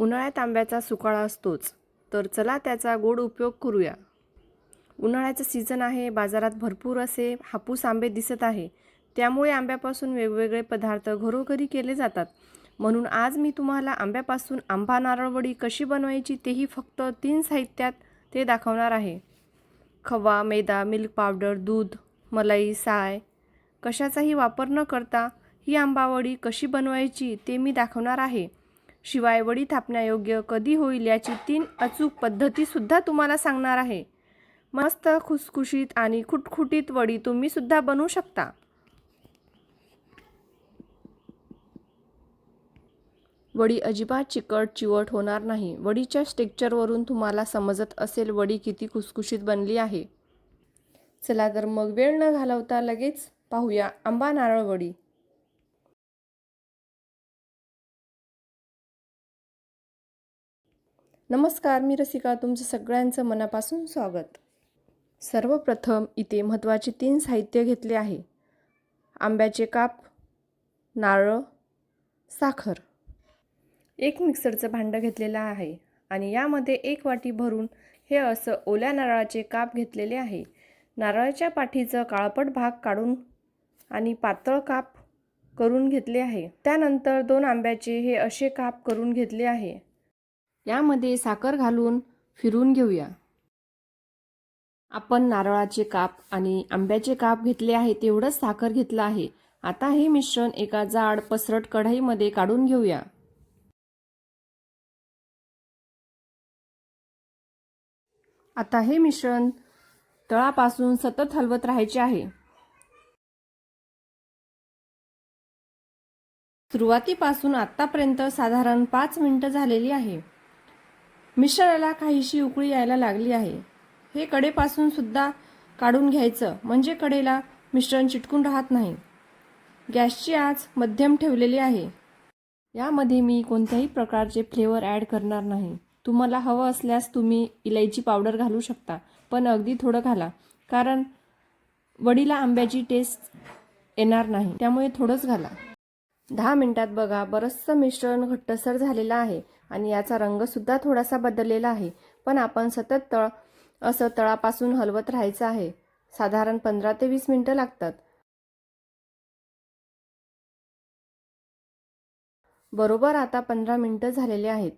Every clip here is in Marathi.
उन्हाळ्यात आंब्याचा सुकाळा असतोच. तर चला त्याचा गोड उपयोग करूया. उन्हाळ्याचं सीझन आहे बाजारात भरपूर असे हापूस आंबे दिसत आहे. त्यामुळे आंब्यापासून वेगवेगळे पदार्थ घरोघरी केले जातात. म्हणून आज मी तुम्हाला आंब्यापासून आंबा नारळवडी कशी बनवायची तेही फक्त तीन साहित्यात ते दाखवणार आहे. खवा मैदा मिल्क पावडर दूध मलाई साय कशाचाही वापर न करता ही आंबावडी कशी बनवायची ते मी दाखवणार आहे. शिवाय वडी थापण्यायोग्य कधी होईल याची तीन अचूक पद्धतीसुद्धा तुम्हाला सांगणार आहे. मस्त खुसखुशीत आणि खुटखुटीत वडी तुम्हीसुद्धा बनवू शकता. वडी अजिबात चिकट चिवट होणार नाही. वडीच्या स्टेक्चरवरून तुम्हाला समजत असेल वडी किती खुसखुशीत बनली आहे. चला तर मग वेळ न घालवता लगेच पाहूया आंबा नारळ वडी. नमस्कार मी रसिका तुमचं सगळ्यांचं मनापासून स्वागत. सर्वप्रथम इथे महत्त्वाचे तीन साहित्य घेतले आहे. आंब्याचे काप नारळ साखर. एक मिक्सरचं भांडं घेतलेलं आहे आणि यामध्ये एक वाटी भरून हे असं ओल्या नारळाचे काप घेतलेले आहे. नारळाच्या पाठीचं काळपट भाग काढून आणि पातळ काप करून घेतले आहे. त्यानंतर दोन आंब्याचे हे असे काप करून घेतले आहे. त्यामध्ये साखर घालून फिरून घेऊया. आपण नारळाचे काप आणि आंब्याचे काप घेतले आहे तेवढंच साखर घेतलं आहे. आता हे मिश्रण एका जाड पसरट कढईमध्ये काढून घेऊया. आता हे मिश्रण तळापासून सतत हलवत राहायचे आहे. सुरुवातीपासून आत्तापर्यंत साधारण पाच मिनिटं झालेली आहे. मिश्रणाला काहीशी उकळी यायला लागली आहे. हे कडेपासून सुद्धा काढून घ्यायचं म्हणजे कडेला मिश्रण चिटकून राहत नाही. गॅसची आच मध्यम ठेवलेली आहे. यामध्ये मी कोणत्याही प्रकारचे फ्लेवर ॲड करणार नाही. तुम्हाला हवं असल्यास तुम्ही इलायची पावडर घालू शकता पण अगदी थोडं घाला कारण वडीला आंब्याची टेस्ट येणार नाही त्यामुळे थोडंच घाला. दहा मिनटात बघा बरंचसं मिश्रण घट्टसर झालेलं आहे. आणि याचा रंगसुद्धा थोडासा बदललेला आहे. पण आपण सतत तळ असं तळापासून हलवत राहायचं आहे. साधारण पंधरा ते वीस मिनटं लागतात. बरोबर आता पंधरा मिनटं झालेले आहेत.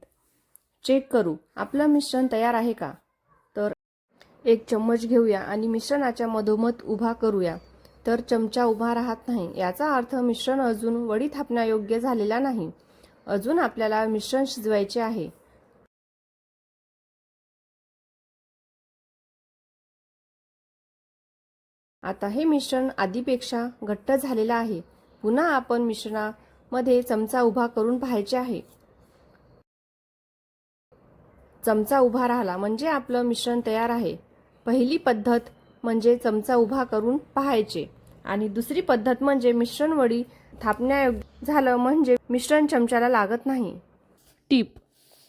चेक करू. आपलं मिश्रण तयार आहे का? तर एक चम्मच घेऊया आणि मिश्रणाच्या मधोमध उभा करूया. तर चमचा उभा राहत नाही. याचा अर्थ मिश्रण अजून वडी थापण्यायोग्य झालेला नाही. अजून आपल्याला मिश्रण शिजवायचे आहे. आता हे मिश्रण आधीपेक्षा घट्ट झालेलं आहे. पुन्हा आपण मिश्रणामध्ये चमचा उभा करून पाहायचे आहे. चमचा उभा राहिला म्हणजे आपलं मिश्रण तयार आहे. पहिली पद्धत म्हणजे चमचा उभा करून पाहायचे आणि दुसरी पद्धत म्हणजे मिश्रण वडी थापण्यायोग्य झालं म्हणजे मिश्रण चमच्याला लागत नाही. टीप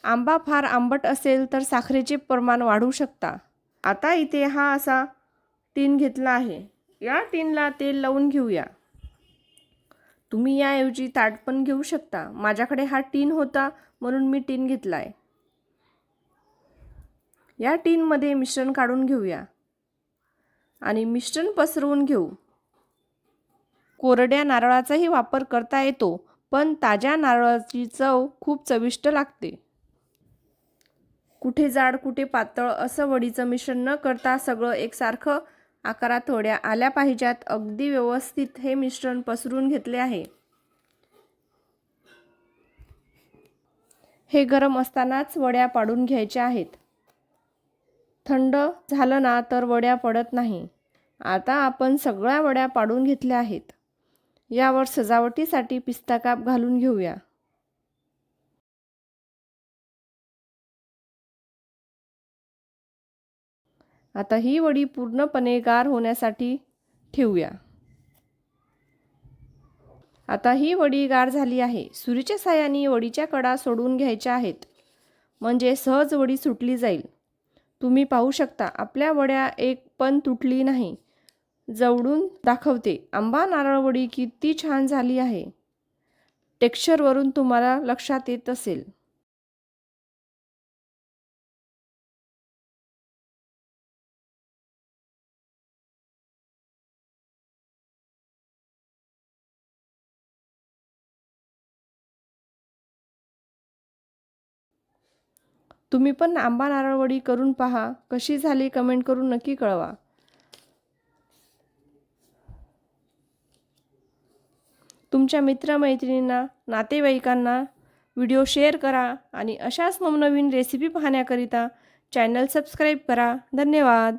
आंबा फार आंबट असेल तर साखरेचे प्रमाण वाढवू शकता. आता इथे हा असा टीन घेतला आहे. या टीनला तेल लावून घेऊया. तुम्ही याऐवजी ताट पण घेऊ शकता. माझ्याकडे हा टीन होता म्हणून मी टीन घेतला आहे या टीनमध्ये मिश्रण काढून घेऊया. आणि मिश्रण पसरवून घेऊ. कोरड्या नारळाचाही वापर करता येतो पण ताज्या नारळाची चव खूप चविष्ट लागते. कुठे जाड कुठे पातळ असं वडीचं मिश्रण न करता सगळं एकसारखं आकारात थोड्या आल्या पाहिजेत. अगदी व्यवस्थित हे मिश्रण पसरून घेतले आहे. हे गरम असतानाच वड्या पाडून घ्यायच्या आहेत. थंड झालं ना तर वड्या पडत नाही. आता आपण सगळ्या वड्या पाडून घेतल्या आहेत. यावर सजावटीसाठी पिस्ता काप घालून घेऊया. आता ही वडी पूर्णपणे गार होण्यासाठी ठेवूया. आता ही वडी गार झाली आहे. सुरीच्या साह्याने वडीच्या कडा सोडून घ्यायच्या आहेत. म्हणजे सहज वडी सुटली जाईल. तुम्ही पाहू शकता आपल्या वड्या एक पण तुटली नाही. जवळून दाखवते. आंबा नारळवडी किती छान झाली आहे. टेक्स्चरवरून तुम्हाला लक्षात येत असेल. तुम्ही पण आंबा नारळवडी करून पहा. कशी झाली कमेंट करून नक्की कळवा. तुमच्या मित्रमैत्रिणींना नातेवाईकांना व्हिडिओ शेअर करा आणि अशाच नवनवीन रेसिपी पाहण्याकरिता चॅनल सबस्क्राईब करा. धन्यवाद.